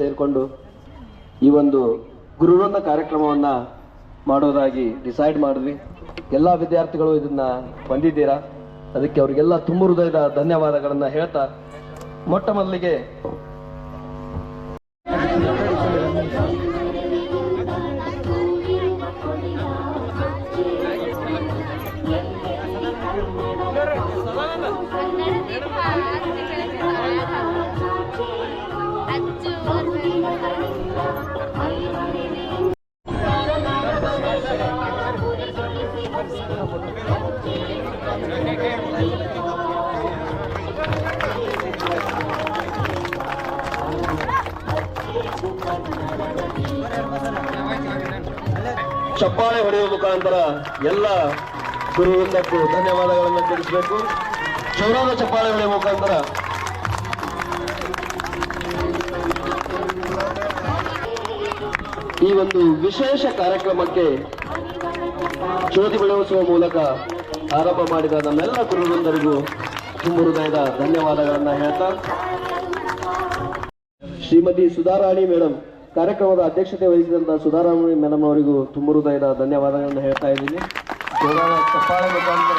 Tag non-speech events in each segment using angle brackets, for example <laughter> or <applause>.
ಸೇರಿಕೊಂಡು ಈ ಒಂದು ಗುರುವೃಂದ ಕಾರ್ಯಕ್ರಮವನ್ನ ಮಾಡೋದಾಗಿ ಡಿಸೈಡ್ ಮಾಡಿದ್ವಿ. ಎಲ್ಲ ವಿದ್ಯಾರ್ಥಿಗಳು ಇದನ್ನ ಬಂದಿದ್ದೀರಾ? ಅದಕ್ಕೆ ಅವರಿಗೆಲ್ಲ ತುಂಬ ಹೃದಯದ ಧನ್ಯವಾದಗಳನ್ನ ಹೇಳ್ತಾ ಮೊಟ್ಟ ಮೊದಲಿಗೆ ಚಪ್ಪಾಳೆ ಹೊಡೆಯುವ ಮುಖಾಂತರ ಎಲ್ಲ ಗುರುವೃಂದಕ್ಕೂ ಧನ್ಯವಾದಗಳನ್ನು ತಿಳಿಸಬೇಕು. ಜೋರಾದ ಚಪ್ಪಾಳೆ ಹೊಡೆಯುವ ಮುಖಾಂತರ. ಈ ಒಂದು ವಿಶೇಷ ಕಾರ್ಯಕ್ರಮಕ್ಕೆ ಜ್ಯೋತಿ ಬೆಳಗಿಸುವ ಮೂಲಕ ಆರಂಭ ಮಾಡಿದ ನಮ್ಮೆಲ್ಲ ಗುರುವೃಂದರಿಗೂ ತುಂಬ ಹೃದಯದ ಧನ್ಯವಾದಗಳನ್ನು ಹೇಳ್ತಾ ಶ್ರೀಮತಿ ಸುಧಾರಾಣಿ ಮೇಡಮ್ ಕಾರ್ಯಕ್ರಮದ ಅಧ್ಯಕ್ಷತೆ ವಹಿಸಿದಂತಹ ಸುಧಾರಾಮಿ ಮೇಡಮ್ ಅವರಿಗೂ ತುಂಬ ಹೃದಯದ ಧನ್ಯವಾದಗಳನ್ನು ಹೇಳ್ತಾ ಇದ್ದೀನಿ. ಮುಖಾಂತರ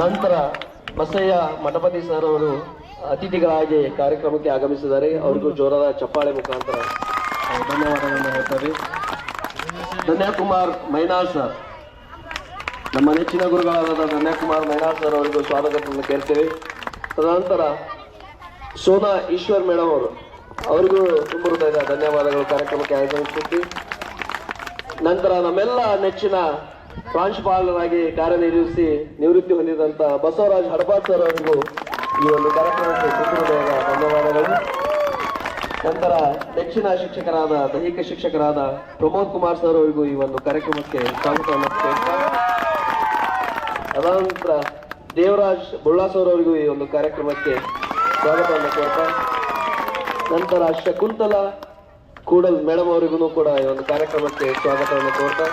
ನಂತರ ಬಸಯ್ಯ ಮಠಪತಿ ಸರ್ ಅವರು ಅತಿಥಿಗಳಾಗಿ ಕಾರ್ಯಕ್ರಮಕ್ಕೆ ಆಗಮಿಸಿದ್ದಾರೆ. ಅವರಿಗೂ ಜೋರಾದ ಚಪ್ಪಾಳೆ ಮುಖಾಂತರ ಧನ್ಯವಾದಗಳನ್ನು ಹೇಳ್ತಾರೆ ಧನ್ಯಕುಮಾರ್ ಮೈನಾ ಸರ್ ನಮ್ಮ ನೆಚ್ಚಿನ ಗುರುಗಳಾದ ಧನ್ಯಕುಮಾರ್ ಮೈನಾಳ್ ಸರ್ ಅವರಿಗೂ ಸ್ವಾಗತವನ್ನು ಕೇಳ್ತೇವೆ. ತದನಂತರ ಸೋನಾ ಈಶ್ವರ್ ಮೇಡಮ್ ಅವರು. ಅವರಿಗೂ ತುಂಬ ಹೃದಯದ ಧನ್ಯವಾದಗಳು. ಕಾರ್ಯಕ್ರಮಕ್ಕೆ ಆಗಮಿಸುತ್ತೀವಿ ನಂತರ ನಮ್ಮೆಲ್ಲ ನೆಚ್ಚಿನ ಪ್ರಾಂಶುಪಾಲರಾಗಿ ಕಾರ್ಯನಿರ್ವಹಿಸಿ ನಿವೃತ್ತಿ ಹೊಂದಿದಂತ ಬಸವರಾಜ್ ಹಡಪಾದ್ ಸರ್ ಅವರಿಗೂ ಈ ಒಂದು ಕಾರ್ಯಕ್ರಮಕ್ಕೆ ಹೃದಯದ ಧನ್ಯವಾದಗಳು. ನಂತರ ನೆಚ್ಚಿನ ಶಿಕ್ಷಕರಾದ, ದೈಹಿಕ ಶಿಕ್ಷಕರಾದ ಪ್ರಮೋದ್ ಕುಮಾರ್ ಸರ್ ಅವರಿಗೂ ಈ ಒಂದು ಕಾರ್ಯಕ್ರಮಕ್ಕೆ ಸ್ವಾಗತವನ್ನು ಅದಾದ ಅದಾನಂತರ ದೇವರಾಜ್ ಬುಳ್ಳಾಸೋರ್ ಅವರಿಗೂ ಈ ಒಂದು ಕಾರ್ಯಕ್ರಮಕ್ಕೆ ಸ್ವಾಗತವನ್ನು ಕೊಡ್ತಾ ನಂತರ ಶಕುಂತಲ ಕೂಡಲ್ ಮೇಡಮ್ ಅವರಿಗೂ ಕೂಡ ಈ ಒಂದು ಕಾರ್ಯಕ್ರಮಕ್ಕೆ ಸ್ವಾಗತವನ್ನು ಕೋರ್ತಾ.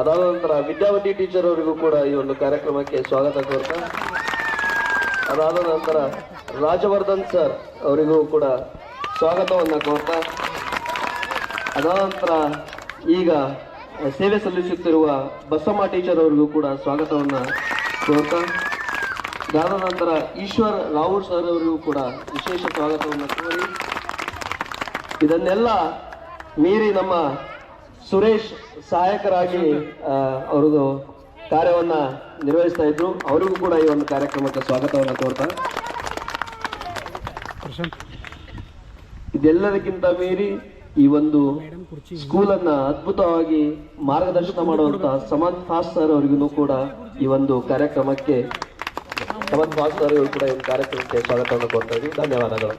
ಅದಾದ ನಂತರ ವಿದ್ಯಾವತಿ ಟೀಚರ್ ಅವರಿಗೂ ಕೂಡ ಈ ಒಂದು ಕಾರ್ಯಕ್ರಮಕ್ಕೆ ಸ್ವಾಗತ ಕೋರ್ತಾ. ಅದಾದ ನಂತರ ರಾಜವರ್ಧನ್ ಸರ್ ಅವರಿಗೂ ಕೂಡ ಸ್ವಾಗತವನ್ನು ಕೋರ್ತಾ. ಅದಾದ ನಂತರ ಈಗ ಸೇವೆ ಸಲ್ಲಿಸುತ್ತಿರುವ ಬಸಮ್ಮ ಟೀಚರ್ ಅವರಿಗೂ ಕೂಡ ಸ್ವಾಗತವನ್ನು ಕೋರ್ತಾ. ಅದಾದ ನಂತರ ಈಶ್ವರ್ ರಾವೂರ್ ಸರ್ ಅವರಿಗೂ ಕೂಡ ವಿಶೇಷ ಸ್ವಾಗತವನ್ನು ಕೋರಿ. ಇದನ್ನೆಲ್ಲ ಮೀರಿ ನಮ್ಮ ಸುರೇಶ್ ಸಹಾಯಕರಾಗಿ ಅವರದು ಅವ್ರದ್ದು ಕಾರ್ಯವನ್ನ ನಿರ್ವಹಿಸ್ತಾ ಇದ್ರು. ಅವರಿಗೂ ಕೂಡ ಈ ಒಂದು ಕಾರ್ಯಕ್ರಮಕ್ಕೆ ಸ್ವಾಗತವನ್ನು ಕೋರ್ತಾ. ಇದೆಲ್ಲದಕ್ಕಿಂತ ಮೀರಿ ಈ ಒಂದು ಸ್ಕೂಲನ್ನ ಅದ್ಭುತವಾಗಿ ಮಾರ್ಗದರ್ಶನ ಮಾಡುವಂತ ಸಮಂತ್ ಫಾಸ್ ಸರ್ ಅವರಿಗೂ ಕೂಡ ಈ ಒಂದು ಕಾರ್ಯಕ್ರಮಕ್ಕೆ ಸಮಂತ್ ಫಾಸ್ ಸರ್ ಅವರು ಕೂಡ ಈ ಒಂದು ಕಾರ್ಯಕ್ರಮಕ್ಕೆ ಸ್ವಾಗತವನ್ನು ಕೋರ್ತಾ ಇದ್ದೀವಿ ಧನ್ಯವಾದಗಳು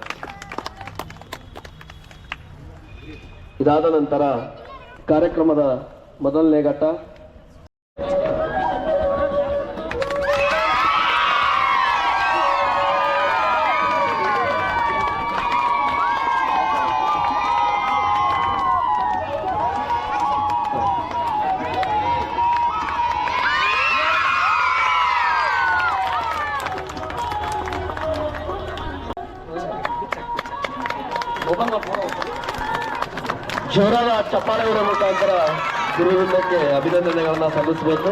ಇದಾದ ನಂತರ ಕಾರ್ಯಕ್ರಮದ ಮೊದಲನೇ ಘಟ್ಟ ಚಪ್ಪಾಳೆಗಳ ಮುಖಾಂತರ ಗುರುವೃಂದಕ್ಕೆ ಅಭಿನಂದನೆಗಳನ್ನ ಸಲ್ಲಿಸಬೇಕು.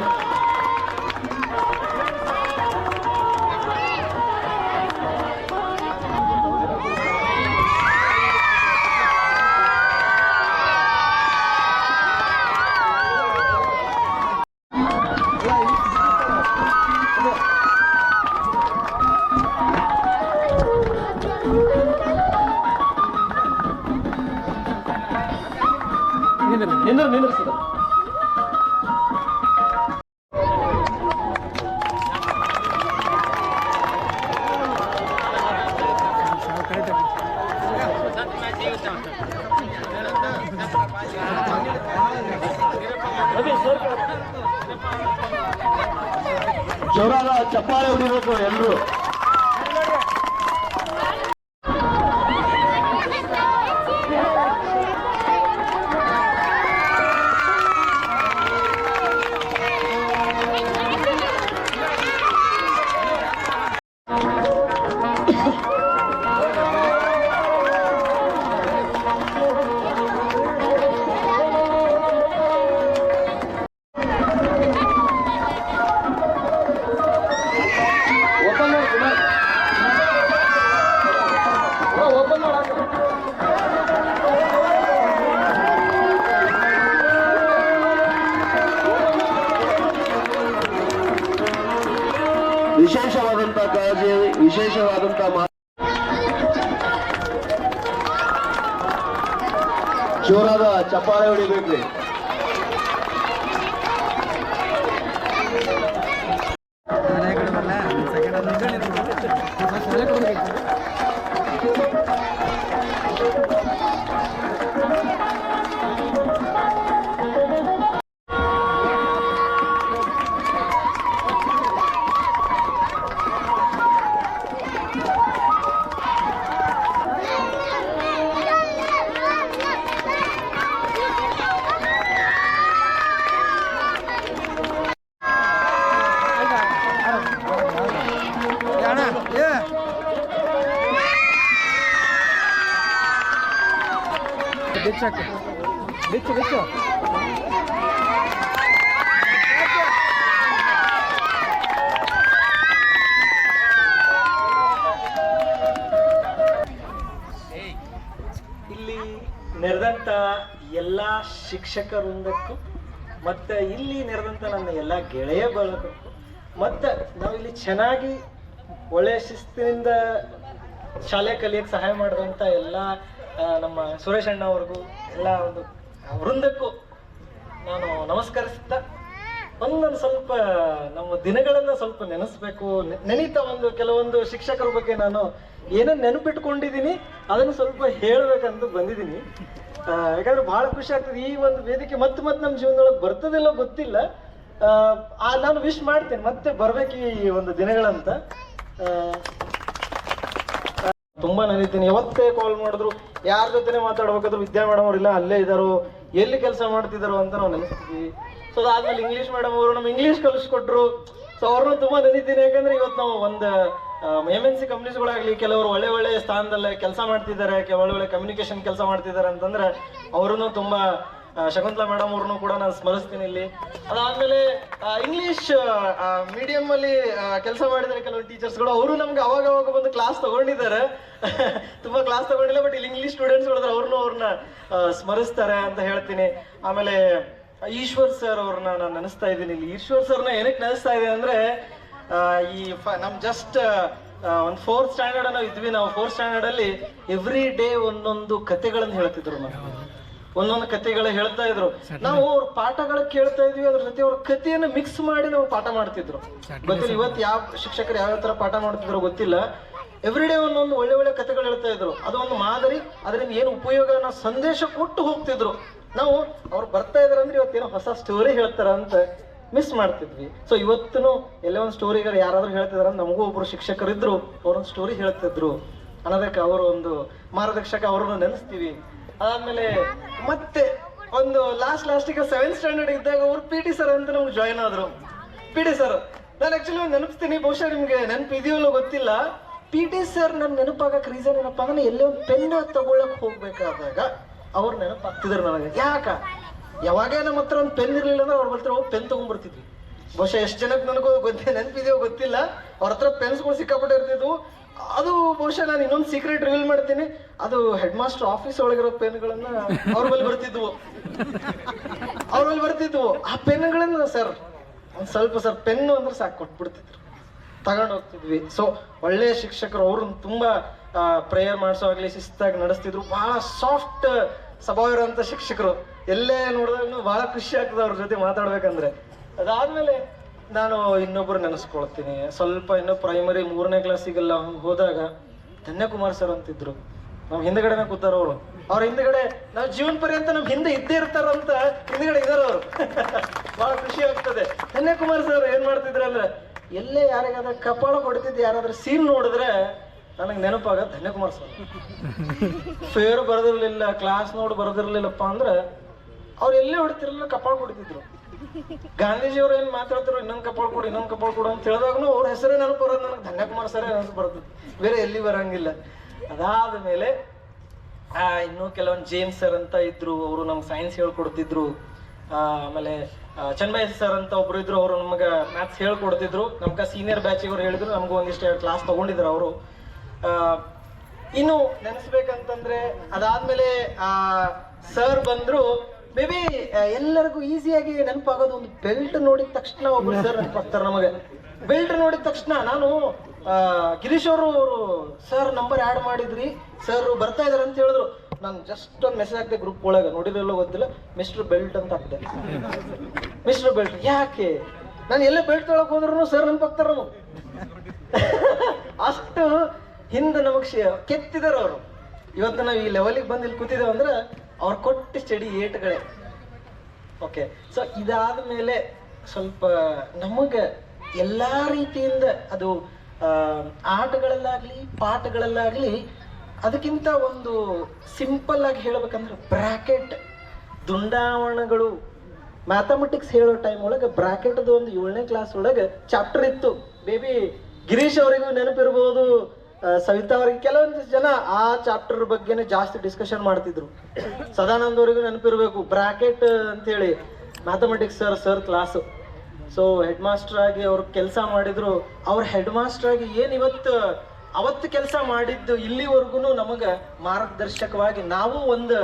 ಜೋರಾದ ಚಪ್ಪಾಳೆ ಹೊಡಿಬೇಕು ಎಲ್ಲರೂ ವಿಶೇಷವಾದಂತ ಕಾಳಜಿ ವಿಶೇಷವಾದಂತ ಮಾ ಜೋರಾದ ಚಪ್ಪಾಳೆ ಹೊಡಿಬೇಕ್ರಿ ಶಿಕ್ಷಕ ವೃಂದಕ್ಕೂ ಮತ್ತು ಇಲ್ಲಿ ನೆರೆದಂಥ ನನ್ನ ಎಲ್ಲ ಗೆಳೆಯ ಬಳಗಕ್ಕೂ ಮತ್ತು ನಾವಿಲ್ಲಿ ಚೆನ್ನಾಗಿ ಒಳ್ಳೆಯ ಶಿಸ್ತಿನಿಂದ ಶಾಲೆ ಕಲಿಯಕ್ಕೆ ಸಹಾಯ ಮಾಡಿದಂಥ ಎಲ್ಲ ನಮ್ಮ ಸುರೇಶ್ ಅಣ್ಣ ಅವ್ರಿಗೂ, ಎಲ್ಲ ಒಂದು ವೃಂದಕ್ಕೂ ನಾನು ನಮಸ್ಕರಿಸ್ತಾ, ಒಂದೊಂದು ಸ್ವಲ್ಪ ನಮ್ಮ ದಿನಗಳನ್ನು ಸ್ವಲ್ಪ ನೆನೆಸ್ಬೇಕು. ನೆನೀತಾ ಒಂದು ಕೆಲವೊಂದು ಶಿಕ್ಷಕರ ಬಗ್ಗೆ ನಾನು ಏನೇನು ನೆನಪಿಟ್ಕೊಂಡಿದ್ದೀನಿ, ಅದನ್ನು ಸ್ವಲ್ಪ ಹೇಳ್ಬೇಕಂತ ಬಂದಿದ್ದೀನಿ. ಯಾಕಂದ್ರೆ ಬಹಳ ಖುಷಿ ಆಗ್ತದೆ. ಈ ಒಂದು ವೇದಿಕೆ ಮತ್ತೆ ಮತ್ತೆ ನಮ್ಮ ಜೀವನದೊಳಗೆ ಬರ್ತದಿಲ್ಲ ಗೊತ್ತಿಲ್ಲ. ಆ, ನಾನು ವಿಶ್ ಮಾಡ್ತೇನೆ ಮತ್ತೆ ಬರ್ಬೇಕು ಈ ಒಂದು ದಿನಗಳಂತ. ತುಂಬಾ ನೆನೀತೀನಿ ಯಾವತ್ತೇ ಕಾಲ್ ಮಾಡಿದ್ರು ಯಾರ ಜೊತೆನೆ ಮಾತಾಡ್ಬೇಕಾದ್ರು ವಿದ್ಯಾ ಮೇಡಮ್ ಅವ್ರಿಲ್ಲ ಅಲ್ಲೇ ಇದ್ದಾರೋ ಎಲ್ಲಿ ಕೆಲಸ ಮಾಡ್ತಿದ್ದಾರೋ ಅಂತ ನಾವು ನೆನೆಸ್ತೀವಿ. ಸೊ ಅದಾದ್ಮೇಲೆ ಇಂಗ್ಲಿಷ್ ಮೇಡಮ್ ಅವರು ನಮ್ಗೆ ಇಂಗ್ಲಿಷ್ ಕಲಿಸ್ಕೊಟ್ರು. ಸೊ ಅವ್ರನ್ನ ತುಂಬಾ ನೆನೀತೀನಿ ಯಾಕಂದ್ರೆ ಇವತ್ತು ನಾವು ಒಂದು ಎಂ ಎನ್ ಸಿ ಕಂಪ್ನೀಸ್ಗಳಾಗ್ಲಿ ಕೆಲವರು ಒಳ್ಳೆ ಒಳ್ಳೆ ಸ್ಥಾನದಲ್ಲೇ ಕೆಲಸ ಮಾಡ್ತಿದ್ದಾರೆ ಒಳ್ಳೆ ಒಳ್ಳೆ ಕಮ್ಯುನಿಕೇಶನ್ ಕೆಲಸ ಮಾಡ್ತಿದ್ದಾರೆ ಅಂತಂದ್ರೆ ಅವರನ್ನು ತುಂಬಾ ಶಕುಂತಲಾ ಮೇಡಮ್ ಅವ್ರನ್ನೂ ಕೂಡ ನಾನು ಸ್ಮರಿಸ್ತೀನಿ ಇಲ್ಲಿ. ಅದಾದ್ಮೇಲೆ ಇಂಗ್ಲಿಷ್ ಮೀಡಿಯಂ ಅಲ್ಲಿ ಕೆಲಸ ಮಾಡಿದ್ದಾರೆ ಕೆಲವು ಟೀಚರ್ಸ್ಗಳು ಅವರು ನಮ್ಗೆ ಅವಾಗ ಅವಾಗ ಬಂದು ಕ್ಲಾಸ್ ತಗೊಂಡಿದ್ದಾರೆ. <laughs> ತುಂಬಾ ಕ್ಲಾಸ್ ತಗೊಂಡಿಲ್ಲ ಬಟ್ ಇಲ್ಲಿ ಇಂಗ್ಲಿಷ್ ಸ್ಟೂಡೆಂಟ್ಸ್ ಅವ್ರನ್ನೂ ಅವ್ರನ್ನ ಸ್ಮರಿಸ್ತಾರೆ ಅಂತ ಹೇಳ್ತೀನಿ. ಆಮೇಲೆ, ಈಶ್ವರ್ ಸರ್ ಅವ್ರನ್ನ ನಾನು ನೆನೆಸ್ತಾ ಇದ್ದೀನಿ. ಇಲ್ಲಿ ಈಶ್ವರ್ ಸರ್ನ ಏನಕ್ಕೆ ನೆನೆಸ್ತಾ ಇದೆ ಅಂದ್ರೆ ಈ ಫ- ನಮ್ ಜಸ್ಟ್ ಒಂದು ಫೋರ್ತ್ ಸ್ಟ್ಯಾಂಡರ್ಡ್ ಅನ್ನೋ ಇದ್ವಿ. ನಾವು ಫೋರ್ತ್ ಸ್ಟ್ಯಾಂಡರ್ಡ್ ಅಲ್ಲಿ ಎವ್ರಿ ಡೇ ಒಂದೊಂದು ಕತೆಗಳನ್ನು ಹೇಳ್ತಿದ್ರು ನಾವು ಒಂದೊಂದು ಕತೆಗಳು ಹೇಳ್ತಾ ಇದ್ರು. ನಾವು ಅವ್ರ ಪಾಠಗಳು ಕೇಳ್ತಾ ಇದ್ವಿ. ಅದ್ರ ಜೊತೆ ಅವ್ರ ಕಥೆಯನ್ನು ಮಿಕ್ಸ್ ಮಾಡಿ ನಾವು ಪಾಠ ಮಾಡ್ತಿದ್ರು. ಗೊತ್ತಿಲ್ಲ ಇವತ್ತು ಯಾವ ಶಿಕ್ಷಕರು ಯಾವ ತರ ಪಾಠ ಮಾಡ್ತಿದ್ರು ಗೊತ್ತಿಲ್ಲ. ಎವ್ರಿ ಡೇ ಒಂದೊಂದು ಒಳ್ಳೆ ಒಳ್ಳೆ ಕಥೆಗಳು ಹೇಳ್ತಾ ಇದ್ರು. ಅದು ಒಂದು ಮಾದರಿ. ಅದರಿಂದ ಏನು ಉಪಯೋಗ ಅನ್ನೋ ಸಂದೇಶ ಕೊಟ್ಟು ಹೋಗ್ತಿದ್ರು. ನಾವು ಅವ್ರು ಬರ್ತಾ ಇದ್ರಂದ್ರೆ ಅಂದ್ರೆ ಇವತ್ತೇನೋ ಹೊಸ ಸ್ಟೋರಿ ಹೇಳ್ತಾರ ಅಂತ ಮಿಸ್ ಮಾಡ್ತಿದ್ವಿ. ಸೊ ಇವತ್ತೂ ಎಲ್ಲೇ ಒಂದು ಸ್ಟೋರಿಗಳು ಯಾರಾದ್ರೂ ಹೇಳ್ತಿದಾರ, ನಮಗೂ ಒಬ್ರು ಶಿಕ್ಷಕರು ಇದ್ರು ಅವರೊಂದು ಸ್ಟೋರಿ ಹೇಳ್ತಿದ್ರು. ಅನ್ನೋದಕ್ಕೆ ಅವರು ಒಂದು ಮಾರ್ಗದರ್ಶಕ ಅವರನ್ನು ನೆನೆಸ್ತೀವಿ. ಅದಾದ್ಮೇಲೆ ಮತ್ತೆ ಒಂದು ಲಾಸ್ಟ್ ಲಾಸ್ಟಿಗೆ ಸೆವೆಂತ್ ಸ್ಟ್ಯಾಂಡರ್ಡ್ ಇದ್ದಾಗ ಅವ್ರು ಪಿ ಟಿ ಸರ್ ಅಂತ ನಮ್ಗೆ ಜಾಯ್ನ್ ಆದ್ರು. ಪಿ ಟಿ ಸರ್ ನಾನು ಆಕ್ಚುಲಿ ಒಂದು ನೆನಪಿಸ್ತೀನಿ, ಬಹುಶಃ ನಿಮಗೆ ನೆನಪಿದೆಯೋ ಗೊತ್ತಿಲ್ಲ. ಪಿ ಟಿ ಸರ್ ನನ್ ನೆನಪಾಗಕ್ಕೆ ರೀಸನ್ ಏನಪ್ಪಾ ಅಂದ್ರೆ ಎಲ್ಲೇ ಒಂದು ಪೆನ್ ತಗೊಳಕ್ ಹೋಗ್ಬೇಕಾದಾಗ ಅವ್ರು ನೆನಪಾಗ್ತಿದ್ರು ನನಗೆ. ಯಾಕ? ಯಾವಾಗ ನಮ್ಮ ಹತ್ರ ಒಂದು ಪೆನ್ ಇರಲಿಲ್ಲ ಅಂದ್ರೆ ಅವ್ರ ಹತ್ರ ಹೋಗಿ ಪೆನ್ ತಗೊಂಡ್ಬರ್ತಿದ್ವಿ. ಬಹುಶಃ ಎಷ್ಟು ಜನಕ್ಕೆ ನನಗೂ ಗೊತ್ತೇ ನೆನಪಿದೆಯೋ ಗೊತ್ತಿಲ್ಲ. ಅವ್ರ ಹತ್ರ ಪೆನ್ಸ್ಗಳು ಸಿಕ್ಕಾಪಟ್ಟೆ ಇರ್ತಿದ್ವು. ಅದು ಬಹುಶಃ ನಾನು ಇನ್ನೊಂದು ಸೀಕ್ರೆಟ್ ರಿವೀಲ್ ಮಾಡ್ತೀನಿ. ಅದು ಹೆಡ್ ಮಾಸ್ಟರ್ ಆಫೀಸ್ ಒಳಗಿರೋ ಪೆನ್ಗಳನ್ನ ಅವ್ರ ಮೇಲೆ ಬರ್ತಿದ್ವು. ಅವ್ರ ಬಲ್ಲಿ ಬರ್ತಿದ್ವು. ಆ ಪೆನ್ಗಳನ್ನ ಸರ್ ಒಂದು ಸ್ವಲ್ಪ ಸರ್ ಪೆನ್ನು ಅಂದ್ರೆ ಸಾಕು, ಕೊಟ್ಬಿಡ್ತಿದ್ರು. ತಗೊಂಡು ಹೋಗ್ತಿದ್ವಿ. ಸೊ ಒಳ್ಳೆಯ ಶಿಕ್ಷಕರು, ಅವ್ರನ್ನ ತುಂಬಾ ಪ್ರೇಯರ್ ಮಾಡಿಸೋ ಆಗಲಿ, ಶಿಸ್ತಾಗಿ ನಡೆಸ್ತಿದ್ರು. ಬಹಳ ಸಾಫ್ಟ್ ಸ್ವಭಾವ ಇರೋಂಥ ಶಿಕ್ಷಕರು. ಎಲ್ಲೇ ನೋಡಿದ್ರು ಬಹಳ ಖುಷಿ ಆಗ್ತದೆ ಅವ್ರ ಜೊತೆ ಮಾತಾಡ್ಬೇಕಂದ್ರೆ. ಅದಾದ್ಮೇಲೆ ನಾನು ಇನ್ನೊಬ್ರು ನೆನೆಸ್ಕೊಳ್ತೀನಿ. ಸ್ವಲ್ಪ ಇನ್ನೂ ಪ್ರೈಮರಿ ಮೂರನೇ ಕ್ಲಾಸಿಗೆಲ್ಲ ಹೋದಾಗ ಧನ್ಯಕುಮಾರ್ ಸರ್ ಅಂತಿದ್ರು. ನಮ್ಮ ಹಿಂದ್ಗಡೆನೆ ಕೂತಾರ ಅವರು. ಅವ್ರ ಹಿಂದ್ಗಡೆ ನಾವು ಜೀವನ ಪರ್ಯಂತ ನಮ್ ಹಿಂದೆ ಇದ್ದೇ ಇರ್ತಾರಂತ ಹಿಂದ್ಗಡೆ ಇದಾರ ಅವರು. <laughs> ಬಹಳ ಖುಷಿ ಆಗ್ತದೆ. ಧನ್ಯಕುಮಾರ್ ಸರ್ ಏನ್ ಮಾಡ್ತಿದ್ರು ಅಂದ್ರೆ ಎಲ್ಲೇ ಯಾರಿಗಾದ ಕಪಾಳ ಹೊಡಿತಿದ್ ಯಾರಾದ್ರೂ ಸೀನ್ ನೋಡಿದ್ರೆ ನನಗೆ ನೆನಪಾಗ ಧನ್ಯಕುಮಾರ್ ಸರ್ ಫೇರ್ <laughs> ಬರೆದಿರ್ಲಿಲ್ಲ ಕ್ಲಾಸ್ ನೋಡಿ ಬರೆದಿರ್ಲಿಲ್ಲಪ್ಪ ಅಂದ್ರೆ ಅವ್ರು ಎಲ್ಲೇ ಹೊಡಿತಿರ್ಲಿಲ್ಲ ಕಪಾಳ ಹೊಡಿತಿದ್ರು ಗಾಂಧೀಜಿಯವ್ರು ಏನ್ ಮಾತಾಡ್ತಾರೋ ಇನ್ನೊಂದ್ ಕಪಾಳ ಕೊಡು ಇನ್ನೊಂದ್ ಕಪಾಳ ಕೊಡು ಅಂತ ಹೇಳಿದಾಗನು ಅವ್ರ ಹೆಸರೇ ನೆನಪು ಬರೋದು ನನಗೆ ಧನ್ಯಕುಮಾರ್ ಸರ್ ನೆನಪು ಬರ್ತದೆ ಬೇರೆ ಎಲ್ಲಿ ಬರಂಗಿಲ್ಲ. ಅದಾದ ಮೇಲೆ ಆ, ಇನ್ನೂ ಕೆಲವೊಂದು ಜೇಮ್ಸ್ ಸರ್ ಅಂತ ಇದ್ರು ಅವರು ನಮ್ಗೆ ಸೈನ್ಸ್ ಹೇಳ್ಕೊಡ್ತಿದ್ರು. ಆಮೇಲೆ ಚನ್ಮಯ ಸರ್ ಅಂತ ಒಬ್ರು ಇದ್ರು ಅವರು ನಮಗೆ ಮ್ಯಾಥ್ಸ್ ಹೇಳ್ಕೊಡ್ತಿದ್ರು. ನಮ್ಗೆ ಸೀನಿಯರ್ ಬ್ಯಾಚಿಗೆ ಅವ್ರು ಹೇಳಿದ್ರು ನಮ್ಗೆ ಒಂದಿಷ್ಟು ಕ್ಲಾಸ್ ತಗೊಂಡಿದ್ರು ಅವರು. ಇನ್ನು ನೆನೆಸ್ಬೇಕಂತಂದ್ರೆ ಅದಾದ್ಮೇಲೆ ಸರ್ ಬಂದ್ರು ಮೇ ಬಿ ಎಲ್ಲರಿಗೂ ಈಸಿಯಾಗಿ ನೆನಪಾಗೋದು ಒಂದು ಬೆಲ್ಟ್ ನೋಡಿದ ತಕ್ಷಣ ಒಬ್ರು ಸರ್ ನೆನಪಾಗ್ತಾರೆ ನಮಗೆ. ಬೆಲ್ಟ್ ನೋಡಿದ ತಕ್ಷಣ ನಾನು ಗಿರೀಶ್ ಅವರು ಅವರು ಸರ್ ನಂಬರ್ ಆ್ಯಡ್ ಮಾಡಿದ್ರಿ. ಸರ್ ಬರ್ತಾ ಇದಾರೆ ಅಂತ ಹೇಳಿದ್ರು. ನಾನು ಜಸ್ಟ್ ಒಂದು ಮೆಸೇಜ್ ಹಾಕಿದೆ ಗ್ರೂಪ್ ಒಳಗೆ. ನೋಡಿರಲ್ಲ ಗೊತ್ತಿಲ್ಲ. ಮಿಸ್ಟರ್ ಬೆಲ್ಟ್ ಅಂತ ಹಾಕಿದೆ. ಮಿಸ್ಟರ್ ಬೆಲ್ಟ್ ಯಾಕೆ? ನಾನು ಎಲ್ಲ ಬೆಲ್ಟ್ ತೊಳಕ್ ಹೋದ್ರು ಸರ್ ನೆನಪಾಗ್ತಾರ ಅಷ್ಟು ಹಿಂದೆ ನಮಗೆ ಕೆತ್ತಿದಾರ ಅವರು. ಇವತ್ತು ನಾವು ಈ ಲೆವೆಲಿಗೆ ಬಂದು ಇಲ್ಲಿ ಕೂತಿದ್ದೇವೆ ಅಂದ್ರೆ ಅವ್ರು ಕೊಟ್ಟ ಸ್ಟಡಿ ಏಟ್ಗಳೇ. ಓಕೆ ಸೊ ಇದಾದ ಮೇಲೆ ಸ್ವಲ್ಪ ನಮಗೆ ಎಲ್ಲ ರೀತಿಯಿಂದ ಅದು ಆಟಗಳಲ್ಲಾಗಲಿ, ಪಾಠಗಳಲ್ಲಾಗಲಿ ಅದಕ್ಕಿಂತ ಒಂದು ಸಿಂಪಲ್ ಆಗಿ ಹೇಳ್ಬೇಕಂದ್ರೆ ಬ್ರಾಕೆಟ್ ದುಂಡಾವಣಗಳು ಮ್ಯಾಥಮೆಟಿಕ್ಸ್ ಹೇಳೋ ಟೈಮ್ ಒಳಗೆ ಬ್ರಾಕೆಟ್ದು ಒಂದು ಏಳನೇ ಕ್ಲಾಸ್ ಒಳಗೆ ಚಾಪ್ಟರ್ ಇತ್ತು. ಬೇಬಿ ಗಿರೀಶ್ ಅವರಿಗೂ ನೆನಪಿರ್ಬೋದು. ಸವಿತಾ ಅವರಿಗೆ ಕೆಲವೊಂದು ಜನ ಆ ಚಾಪ್ಟರ್ ಬಗ್ಗೆನೇ ಜಾಸ್ತಿ ಡಿಸ್ಕಷನ್ ಮಾಡ್ತಿದ್ರು. ಸದಾನಂದ ಅವರಿಗೂ ನೆನಪಿರ್ಬೇಕು ಬ್ರಾಕೆಟ್ ಅಂತೇಳಿ mathematics sir sir class so head master ಆಗಿ ಅವ್ರು ಕೆಲಸ ಮಾಡಿದ್ರು. ಅವ್ರ ಹೆಡ್ ಮಾಸ್ಟರ್ ಆಗಿ ಏನ್ ಇವತ್ತು, ಅವತ್ತು ಕೆಲಸ ಮಾಡಿದ್ದು ಇಲ್ಲಿವರೆಗೂ ನಮಗ ಮಾರ್ಗದರ್ಶಕವಾಗಿ ನಾವು ಒಂದು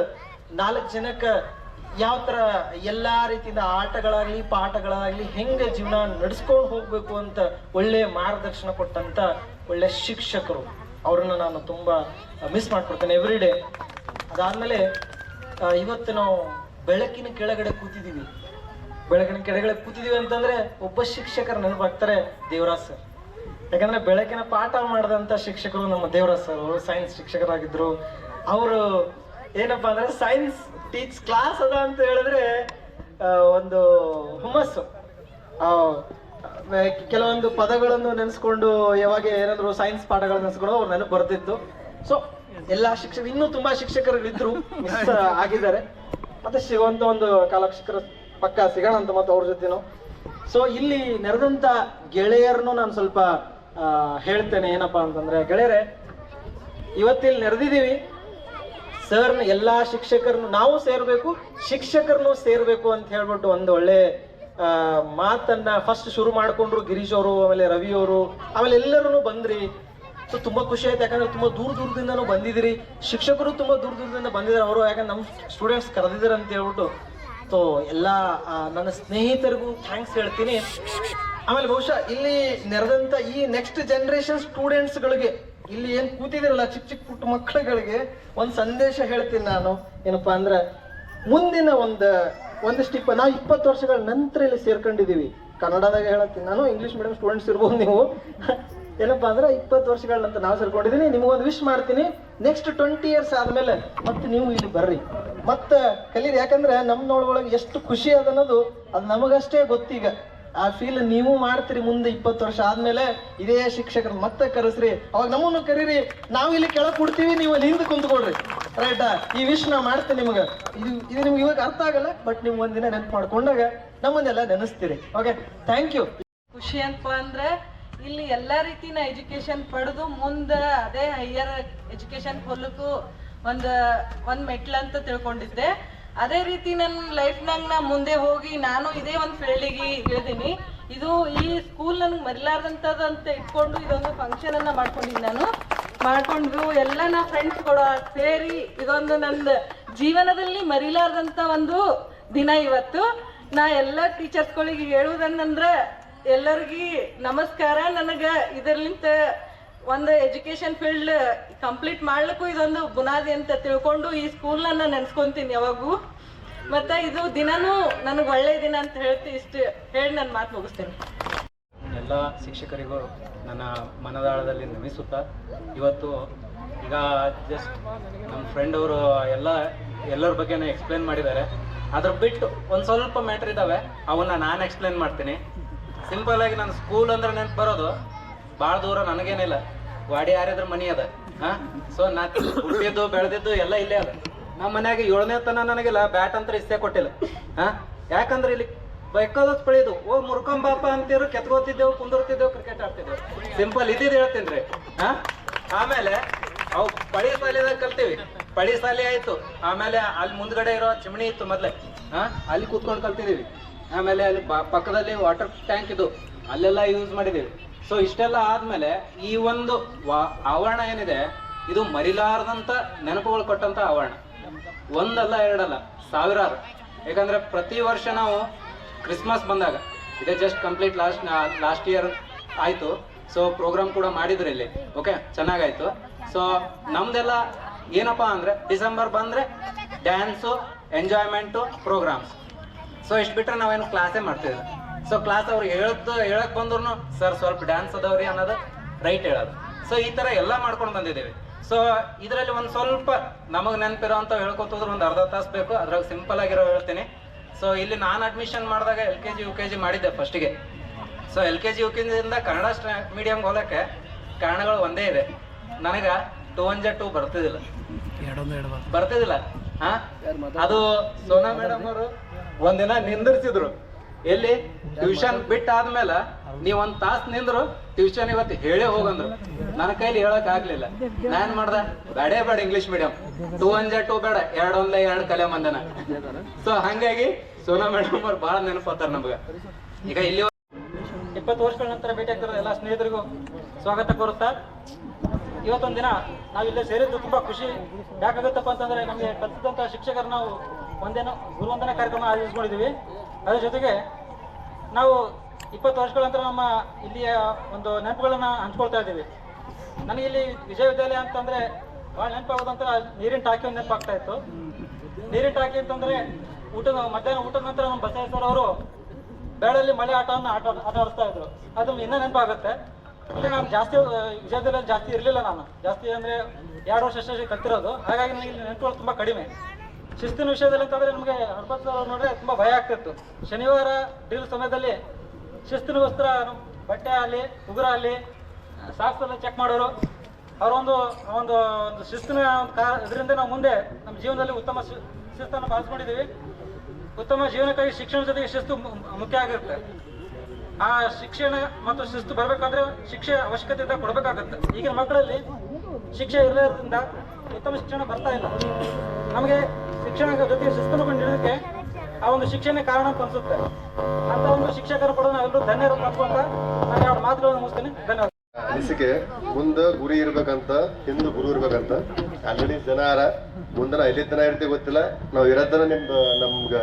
ನಾಲ್ಕು ಜನಕ್ಕೆ ಯಾವ ತರ ಎಲ್ಲಾ ರೀತಿಯಿಂದ ಆಟಗಳಾಗಲಿ, ಪಾಠಗಳಾಗಲಿ ಹೆಂಗೆ ಜೀವನ ನಡೆಸ್ಕೊಂಡು ಹೋಗ್ಬೇಕು ಅಂತ ಒಳ್ಳೆ ಮಾರ್ಗದರ್ಶನ ಕೊಟ್ಟಂತ ಒಳ್ಳೆ ಶಿಕ್ಷಕರು. ಅವ್ರನ್ನ ನಾನು ತುಂಬ ಮಿಸ್ ಮಾಡ್ಕೊಡ್ತೇನೆ ಎವ್ರಿ ಡೇ ಅದಾದ್ಮೇಲೆ ಇವತ್ತು ನಾವು ಬೆಳಕಿನ ಕೆಳಗಡೆ ಕೂತಿದೀವಿ. ಬೆಳಕಿನ ಕೆಳಗಡೆ ಕೂತಿದೀವಿ ಅಂತಂದ್ರೆ ಒಬ್ಬ ಶಿಕ್ಷಕರ ನೆನಪಾಗ್ತಾರೆ ದೇವರಾಜ್ ಸರ್. ಯಾಕಂದ್ರೆ ಬೆಳಕಿನ ಪಾಠ ಮಾಡಿದಂತ ಶಿಕ್ಷಕರು ನಮ್ಮ ದೇವರಾಜ್ ಸರ್. ಅವರು ಸೈನ್ಸ್ ಶಿಕ್ಷಕರಾಗಿದ್ರು. ಅವರು ಏನಪ್ಪಾ ಅಂದ್ರೆ ಸೈನ್ಸ್ ಟೀಚ್ ಕ್ಲಾಸ್ ಅದ ಅಂತ ಹೇಳಿದ್ರೆ ಒಂದು ಹುಮ್ಮಸ್ಸು. ಕೆಲವೊಂದು ಪದಗಳನ್ನು ನೆನೆಸ್ಕೊಂಡು ಯಾವಾಗ ಏನಾದ್ರು ಸೈನ್ಸ್ ಪಾಠಗಳನ್ನು ನೆನೆಸ್ಕೊಂಡು ಅವ್ರು ನೆನಪು ಬರ್ತಿತ್ತು. ಸೊ ಎಲ್ಲಾ ಶಿಕ್ಷಕರು ಇನ್ನೂ ತುಂಬಾ ಶಿಕ್ಷಕರು ಇದ್ರು ಮಿಸ್ ಆಗಿದ್ದಾರೆ. ಮತ್ತೆ ಸಿಗುವಂತ ಒಂದು ಕಾಲಕ್ಷಕರ ಪಕ್ಕ ಸಿಗೋಣ ಅಂತ ಮತ್ತೆ ಅವ್ರ ಜೊತೆನು. ಸೊ ಇಲ್ಲಿ ನೆರೆದಂತ ಗೆಳೆಯರನ್ನು ನಾನು ಸ್ವಲ್ಪ ಹೇಳ್ತೇನೆ, ಏನಪ್ಪಾ ಅಂತಂದ್ರೆ, ಗೆಳೆಯರೆ, ಇವತ್ತಿಲ್ಲಿ ನೆರೆದಿದ್ದೀವಿ. ಸರ್ನ ಎಲ್ಲಾ ಶಿಕ್ಷಕರನ್ನು ನಾವು ಸೇರ್ಬೇಕು, ಶಿಕ್ಷಕರನ್ನು ಸೇರ್ಬೇಕು ಅಂತ ಹೇಳ್ಬಿಟ್ಟು ಒಂದು ಒಳ್ಳೆ ಮಾತನ್ನ ಫಸ್ಟ್ ಶುರು ಮಾಡ್ಕೊಂಡ್ರು ಗಿರೀಶ್ ಅವರು, ಆಮೇಲೆ ರವಿ ಅವರು, ಆಮೇಲೆ ಎಲ್ಲರೂ ಬಂದ್ರಿ. ಸೊ ತುಂಬಾ ಖುಷಿ ಆಯ್ತು. ಯಾಕಂದ್ರೆ ತುಂಬಾ ದೂರ ದೂರದಿಂದನೂ ಬಂದಿದ್ದೀರಿ. ಶಿಕ್ಷಕರು ತುಂಬಾ ದೂರ ದೂರದಿಂದ ಬಂದಿದ್ದಾರೆ. ಅವರು ಯಾಕಂದ್ರೆ ನಮ್ಮ ಸ್ಟೂಡೆಂಟ್ಸ್ ಕರೆದಿದ್ದಾರೆ ಅಂತ ಹೇಳ್ಬಿಟ್ಟು. ಸೊ ಎಲ್ಲ ನನ್ನ ಸ್ನೇಹಿತರಿಗೂ ಥ್ಯಾಂಕ್ಸ್ ಹೇಳ್ತೀನಿ. ಆಮೇಲೆ ಬಹುಶಃ ಇಲ್ಲಿ ನೆರೆದಂತ ಈ ನೆಕ್ಸ್ಟ್ ಜನರೇಷನ್ ಸ್ಟೂಡೆಂಟ್ಸ್ಗಳಿಗೆ ಇಲ್ಲಿ ಏನು ಕೂತಿದಿರಲ್ಲ ಚಿಕ್ಕ ಚಿಕ್ಕ ಪುಟ್ಟ ಮಕ್ಕಳುಗಳಿಗೆ, ಒಂದು ಸಂದೇಶ ಹೇಳ್ತೀನಿ ನಾನು. ಏನಪ್ಪಾ ಅಂದ್ರೆ, ಮುಂದಿನ ಒಂದು ಒಂದಿಷ್ಟು ಇಪ್ಪ ನಾವು ಇಪ್ಪತ್ತು ವರ್ಷಗಳ ನಂತರ ಇಲ್ಲಿ ಸೇರ್ಕೊಂಡಿದ್ದೀವಿ. ಕನ್ನಡದಾಗ ಹೇಳತ್ತೀನಿ. ನಾನು ಇಂಗ್ಲೀಷ್ ಮೀಡಿಯಂ ಸ್ಟೂಡೆಂಟ್ಸ್ ಇರ್ಬೋದು ನೀವು. ಏನಪ್ಪಾ ಅಂದ್ರೆ ಇಪ್ಪತ್ತು ವರ್ಷಗಳ ನಂತರ ನಾವು ಸೇರ್ಕೊಂಡಿದ್ದೀನಿ. ನಿಮಗೊಂದು ವಿಶ್ ಮಾಡ್ತೀನಿ. ನೆಕ್ಸ್ಟ್ ಟ್ವೆಂಟಿ ಇಯರ್ಸ್ ಆದಮೇಲೆ ಮತ್ತೆ ನೀವು ಇಲ್ಲಿ ಬರ್ರಿ. ಮತ್ತೆ ಕಲೀರಿ. ಯಾಕಂದ್ರೆ ನಮ್ಮ ನೋಡೊಳಗೆ ಎಷ್ಟು ಖುಷಿ ಅನ್ನೋದು ಅದು ನಮಗಷ್ಟೇ ಗೊತ್ತೀಗ. ಆ ಫೀಲ್ ನೀವು ಮಾಡ್ತೀರಿ ಮುಂದೆ ಇಪ್ಪತ್ತು ವರ್ಷ ಆದ್ಮೇಲೆ ಇದೇ ಶಿಕ್ಷಕರು ಮತ್ತೆ ಕರೆಸ್ರಿ. ಅವಾಗ ನಮ್ಮನ್ನು ಕರೀರಿ. ನಾವು ಇಲ್ಲಿ ಕೆಳಗೆ ಕೊಡ್ತೀವಿ, ನೀವು ಅಲ್ಲಿ ಹಿಂದೆ ಕುಂತ್ಕೊಳ್ರಿ. ರೈಟಾ ಈ ವಿಶ್ ನಾ ಮಾಡ್ತೀನಿ ನಿಮ್ಗೆ. ಇದು ಇದು ನಿಮ್ಗೆ ಇವಾಗ ಅರ್ಥ ಆಗಲ್ಲ ಬಟ್ ನೀವು ಒಂದಿನ ನೆನ್ಪು ಮಾಡ್ಕೊಂಡಾಗ ನಮ್ಮನ್ನೆಲ್ಲ ನೆನೆಸ್ತೀರಿ. ಓಕೆ ಥ್ಯಾಂಕ್ ಯು ಖುಷಿ ಅಂತ ಅಂದ್ರೆ ಇಲ್ಲಿ ಎಲ್ಲಾ ರೀತಿನ ಎಜುಕೇಶನ್ ಪಡೆದು ಮುಂದೆ ಅದೇ ಹೈಯರ್ ಎಜುಕೇಶನ್ ಹೊಲಕ್ಕೂ ಒಂದು ಒಂದು ಮೆಟ್ಲಂತ ತಿಳ್ಕೊಂಡಿದ್ದೆ. ಅದೇ ರೀತಿ ನನ್ನ ಲೈಫ್ನಾಗ ನಾ ಮುಂದೆ ಹೋಗಿ ನಾನು ಇದೇ ಒಂದು ಫೀಲ್ಡಿಗೆ ಇಳಿದೀನಿ. ಇದು ಈ ಸ್ಕೂಲ್ ನನಗೆ ಮರಿಲಾರ್ದಂಥದ್ದಂತ ಇಟ್ಕೊಂಡು ಇದೊಂದು ಫಂಕ್ಷನ್ ಅನ್ನ ಮಾಡ್ಕೊಂಡಿದ್ದೀನಿ ನಾನು. ಮಾಡ್ಕೊಂಡು ಎಲ್ಲ ನಾ ಫ್ರೆಂಡ್ಸ್ಗಳು ಸೇರಿ ಇದೊಂದು ನನ್ನ ಜೀವನದಲ್ಲಿ ಮರಿಲಾರ್ದಂಥ ಒಂದು ದಿನ ಇವತ್ತು. ನಾ ಎಲ್ಲ ಟೀಚರ್ಸ್ಗಳಿಗೆ ಹೇಳುವುದನ್ನಂದ್ರೆ ಎಲ್ಲರಿಗೂ ನಮಸ್ಕಾರ. ನನಗೆ ಇದರ್ಲಿಂತ ಒಂದು ಎಜುಕೇಶನ್ ಫೀಲ್ಡ್ ಕಂಪ್ಲೀಟ್ ಮಾಡ್ಲಿಕ್ಕೂ ಇದೊಂದು ಬುನಾದಿ ಅಂತ ತಿಳ್ಕೊಂಡು ಈ ಸ್ಕೂಲ್ನ ನಾನು ನೆನ್ಸ್ಕೊಂತೀನಿ ಯಾವಾಗೂ. ಮತ್ತೆ ಇದು ದಿನನೂ ನನಗೆ ಒಳ್ಳೆಯ ದಿನ ಅಂತ ಹೇಳ್ತಿ ಇಷ್ಟು ಹೇಳಿ ನನ್ನ ಮಾತು ಮುಗಿಸ್ತೀನಿ. ಎಲ್ಲ ಶಿಕ್ಷಕರಿಗೂ ನನ್ನ ಮನದಾಳದಲ್ಲಿ ನಮಿಸುತ್ತಾ ಇವತ್ತು ಈಗ ಜಸ್ಟ್ ನಮ್ಮ ಫ್ರೆಂಡ್ ಅವರು ಎಲ್ಲ ಎಲ್ಲರ ಬಗ್ಗೆನೂ ಎಕ್ಸ್ಪ್ಲೇನ್ ಮಾಡಿದ್ದಾರೆ. ಅದ್ರ ಬಿಟ್ಟು ಒಂದು ಸ್ವಲ್ಪ ಮ್ಯಾಟ್ರ್ ಇದ್ದಾವೆ ಅವನ್ನ ನಾನು ಎಕ್ಸ್ಪ್ಲೇನ್ ಮಾಡ್ತೀನಿ. ಸಿಂಪಲ್ ಆಗಿ ನನ್ನ ಸ್ಕೂಲ್ ಅಂದ್ರೆ ನೆನಪು ಬರೋದು ಭಾಳ ದೂರ ನನಗೇನಿಲ್ಲ ವಾಡಿ ಯಾರಿದ್ರ ಮನಿ ಅದ. ಹಾಂ? ಸೊ ನಾ ಹುಟ್ಟಿದ್ದು, ಬೆಳೆದಿದ್ದು ಎಲ್ಲ ಇಲ್ಲೇ ಅದ. ನಮ್ಮ ಮನ್ಯಾಗ ಏಳನೇ ತನ ನನಗಿಲ್ಲ, ಬ್ಯಾಟ್ ಅಂತ ಇಷ್ಟೇ ಕೊಟ್ಟಿಲ್ಲ. ಹಾಂ? ಯಾಕಂದ್ರೆ ಇಲ್ಲಿ ಬೇಕಾದಷ್ಟು ಪಳಿದು ಓ ಮುರ್ಕೊಂಬಾಪ ಅಂತಿರು, ಕೆತ್ಕೋತಿದ್ದೆವು, ಕುಂದರ್ತಿದ್ದೆವು ಕ್ರಿಕೆಟ್ ಆಡ್ತಿದ್ದೆವು. ಸಿಂಪಲ್ ಇದ್ದಿದ್ದು ಹೇಳ್ತೀನಿ ರೀ. ಹಾಂ? ಆಮೇಲೆ, ಅವು ಪಳಿ ಸಾಲಿದಾಗ ಕಲ್ತೀವಿ. ಪಳಿ ಸಾಲಿ ಆಯ್ತು. ಆಮೇಲೆ ಅಲ್ಲಿ ಮುಂದ್ಗಡೆ ಇರೋ ಚಿಮಣಿ ಇತ್ತು ಮೊದ್ಲೇ. ಹಾ? ಅಲ್ಲಿ ಕೂತ್ಕೊಂಡು ಕಲ್ತಿದೀವಿ ಆಮೇಲೆ ಅಲ್ಲಿ ಪಕ್ಕದಲ್ಲಿ ವಾಟರ್ ಟ್ಯಾಂಕ್ ಇದು ಅಲ್ಲೆಲ್ಲ ಯೂಸ್ ಮಾಡಿದೀವಿ ಸೊ ಇಷ್ಟೆಲ್ಲ ಆದ್ಮೇಲೆ ಈ ಒಂದು ಆವರಣ ಏನಿದೆ, ಇದು ಮರಿಲಾರದಂತ ನೆನಪುಗಳು ಕೊಟ್ಟಂತ ಆವರಣ. ಒಂದಲ್ಲ ಎರಡಲ್ಲ, ಸಾವಿರಾರು. ಯಾಕಂದ್ರೆ ಪ್ರತಿ ವರ್ಷ ನಾವು ಕ್ರಿಸ್ಮಸ್ ಬಂದಾಗ, ಇದೇ just complete last last year ಆಯ್ತು. ಸೊ ಪ್ರೋಗ್ರಾಮ್ ಕೂಡ ಮಾಡಿದ್ರು ಇಲ್ಲಿ. ಓಕೆ ಚೆನ್ನಾಗಾಯ್ತು. ಸೊ ನಮ್ದೆಲ್ಲ ಏನಪ್ಪಾ ಅಂದ್ರೆ ಡಿಸೆಂಬರ್ ಬಂದ್ರೆ ಡ್ಯಾನ್ಸು ಎಂಜಾಯ್ಮೆಂಟು ಪ್ರೋಗ್ರಾಮ್ಸ್ ಸೊ ಇಷ್ಟು ಬಿಟ್ರೆ ನಾವೇನು ಕ್ಲಾಸೇ ಮಾಡ್ತಿದ್ವಿ ಸೊ ಕ್ಲಾಸ್ ಅವ್ರು ಹೇಳದ್ದು ಹೇಳಕ್ ಬಂದ್ರು ಸರ್ ಸ್ವಲ್ಪ ಡ್ಯಾನ್ಸ್ ಅದಾವ್ರಿ ಅನ್ನೋದು ರೈಟ್ ಹೇಳೋದು. ಸೊ ಈ ತರ ಎಲ್ಲ ಮಾಡ್ಕೊಂಡು ಬಂದಿದ್ದೀವಿ. ಸೊ ಇದರಲ್ಲಿ ಒಂದು ಸ್ವಲ್ಪ ನಮಗೆ ನೆನಪಿರೋ ಅಂತ ಒಂದು ಅರ್ಧ ತಾಸು ಬೇಕು. ಅದ್ರಾಗ ಸಿಂಪಲ್ ಆಗಿರೋ ಹೇಳ್ತೀನಿ. ಸೊ ಇಲ್ಲಿ ನಾನು ಅಡ್ಮಿಷನ್ ಮಾಡಿದಾಗ L K G U K G ಮಾಡಿದ್ದೆ ಫಸ್ಟಿಗೆ so L K G U K ಜಿಯಿಂದ Kannada ಮೀಡಿಯಂಗೆ ಹೋಗಕ್ಕೆ ಕಾರಣಗಳು ಒಂದೇ ಇದೆ. ನನಗೆ ಟೂ ಒನ್ ಜೆ ಟೂ ಬರ್ತಿದ್ದಿಲ್ಲ ಬರ್ತಿದ್ದಿಲ್ಲ ಹಾ? ಅದು ಸೋನಾ ಮೇಡಮ್ ಅವರು ಒಂದಿನ ನಿಂದಿರ್ಸಿದ್ರು. ಎಲ್ಲಿ? ಟ್ಯೂಷನ್ ಬಿಟ್ಟಾದ್ಮೇಲೆ ನೀವ್ ಒಂದ್ ತಾಸ್ ನಿಂದ್ರು ಟ್ಯೂಷನ್ ಇವತ್ತು ಹೇಳೇ ಹೋಗಂದ್ರು. ನನ್ನ ಕೈಲಿ ಹೇಳಕ್ ಆಗ್ಲಿಲ್ಲ. ನಾನ್ ಮಾಡ್ದ? ಬೇಡ ಬೇಡ ಇಂಗ್ಲಿಷ್ ಮೀಡಿಯಂ ಟೂ ಜೆ ಟೂ ಬೇಡ. ಎರಡ್ ಒಂದ್ಲೆ ಎರಡ್ ಕಲೆ ಮಂದನ. ಸೊ ಹಂಗಾಗಿ ಸೋನಾ ಮೇಡಮ್ ಅವ್ರು ಬಹಳ ನೆನಪತ್ತಾರ ನಮ್ಗ. ಈಗ ಇಲ್ಲಿ ಇಪ್ಪತ್ತು ವರ್ಷಗಳ ನಂತರ ಭೇಟಿ ಆಗ್ತಿರೋ ಎಲ್ಲ ಸ್ನೇಹಿತರಿಗೂ ಸ್ವಾಗತ ಕೋರುತ್ತಾ. ಇವತ್ತೊಂದು ದಿನ ನಾವು ಇಲ್ಲೇ ಸೇರಿದ್ದು ತುಂಬಾ ಖುಷಿ. ಯಾಕಾಗತ್ತಪ್ಪ ಅಂತಂದ್ರೆ ನಮಗೆ ಕಲ್ತಿದ್ದಂತ ಶಿಕ್ಷಕರು ನಾವು ಒಂದೇನೋ ಗುರುವಂದನೆ ಕಾರ್ಯಕ್ರಮ ಆಯೋಜಿಸ್ಕೊಂಡಿದ್ದೀವಿ ಅದ್ರ ಜೊತೆಗೆ ನಾವು ಇಪ್ಪತ್ತು ವರ್ಷಗಳ ನಂತರ ನಮ್ಮ ಇಲ್ಲಿಯ ಒಂದು ನೆನಪುಗಳನ್ನು ಹಂಚ್ಕೊಳ್ತಾ ಇದ್ದೀವಿ. ನನಗೆ ಇಲ್ಲಿ ವಿಶ್ವವಿದ್ಯಾಲಯ ಅಂತಂದ್ರೆ ಭಾಳ ನೆನಪಾಗೋದಂತ ನೀರಿನ ಟಾಕಿ ಒಂದು ನೆನಪಾಗ್ತಾ ಇತ್ತು. ನೀರಿನ ಟಾಕಿ ಅಂತಂದ್ರೆ ಊಟದ ಮಧ್ಯಾಹ್ನ ಊಟದ ನಂತರ ನಮ್ಮ ಬಸವೇಶ್ವರ ಅವರು ಬೇಡಲ್ಲಿ ಮಳೆ ಆಟವನ್ನು ಆಟ ಆಟ ಆಡಿಸ್ತಾ ಇದ್ರು. ಅದು ಇನ್ನೂ ನೆನಪಾಗುತ್ತೆ. ಇಲ್ಲಿ ನಾನು ಜಾಸ್ತಿ ವಿಜಯದಲ್ಲಿ ಜಾಸ್ತಿ ಇರಲಿಲ್ಲ ನಾನು. ಜಾಸ್ತಿ ಅಂದರೆ ಎರಡು ವರ್ಷ ಅಷ್ಟೇ ಕಲ್ತಿರೋದು. ಹಾಗಾಗಿ ನನಗೆ ಇಲ್ಲಿ ನೆನಪುಗಳು ತುಂಬ ಕಡಿಮೆ. ಶಿಸ್ತಿನ ವಿಷಯದಲ್ಲಿ ಅಂತಂದರೆ ನಮಗೆ ಹನುಮಂತ ನೋಡಿದ್ರೆ ತುಂಬ ಭಯ ಆಗ್ತಿತ್ತು. ಶನಿವಾರ ಡ್ರಿಲ್ ಸಮಯದಲ್ಲಿ ಶಿಸ್ತಿನ ವಸ್ತ್ರ ಬಟ್ಟೆ ಆಗಲಿ, ಉಗುರ ಆಗಲಿ ಸಾಕ್ಸಲ್ಲಿ ಚೆಕ್ ಮಾಡೋರು. ಅವರೊಂದು ಒಂದು ಒಂದು ಶಿಸ್ತಿನ ಕಾ, ಇದರಿಂದ ನಾವು ಮುಂದೆ ನಮ್ಮ ಜೀವನದಲ್ಲಿ ಉತ್ತಮ ಶಿಸ್ತನ್ನು ಪಾಲಿಸ್ಕೊಂಡಿದ್ದೀವಿ ಉತ್ತಮ ಜೀವನಕ್ಕಾಗಿ ಶಿಕ್ಷಣ ಜೊತೆಗೆ ಶಿಸ್ತು ಮುಖ್ಯ ಆಗಿರುತ್ತೆ. ಆ ಶಿಕ್ಷಣ ಮತ್ತು ಶಿಸ್ತು ಬರಬೇಕಾದ್ರೆ ಶಿಕ್ಷೆ ಅವಶ್ಯಕತೆ ಕೊಡಬೇಕಾಗುತ್ತೆ. ಈಗಿನ ಮಕ್ಕಳಲ್ಲಿ ಶಿಕ್ಷೆ ಇರಲಿರೋದ್ರಿಂದ ಉತ್ತಮ ಶಿಕ್ಷಣ ಬರ್ತಾ ಇಲ್ಲ. ನಮಗೆ ಶಿಕ್ಷಣ ಜೊತೆ ಶಿಸ್ತನ್ನು ಕಂಡಿಡೋದಕ್ಕೆ ಆ ಒಂದು ಶಿಕ್ಷಣ ಕಾರಣ ಅಂತ ಅನ್ಸುತ್ತೆ. ಅಂತ ಒಂದು ಶಿಕ್ಷಕರು ಕೂಡ ನಾವೆಲ್ಲರೂ ಧನ್ಯರು ಅಂತ ನಾನು ಎರಡು ಮಾತುಗಳನ್ನು ಮುಗಿಸ್ತೀನಿ. ಧನ್ಯವಾದ. ಅನಿಸಿಕೆ, ಮುಂದ ಗುರಿ ಇರ್ಬೇಕಂತ, ಹಿಂದ ಗುರು ಇರ್ಬೇಕಂತ. ಆಲ್ರೆಡಿ ಜನ ಅರ ಮುಂದನ ಎಲ್ಲಿ ತನ ಇರ್ತೀವಿ ಗೊತ್ತಿಲ್ಲ. ನಾವು ಇರೋದನ್ನ ನಿಮ್ದು, ನಮ್ಗ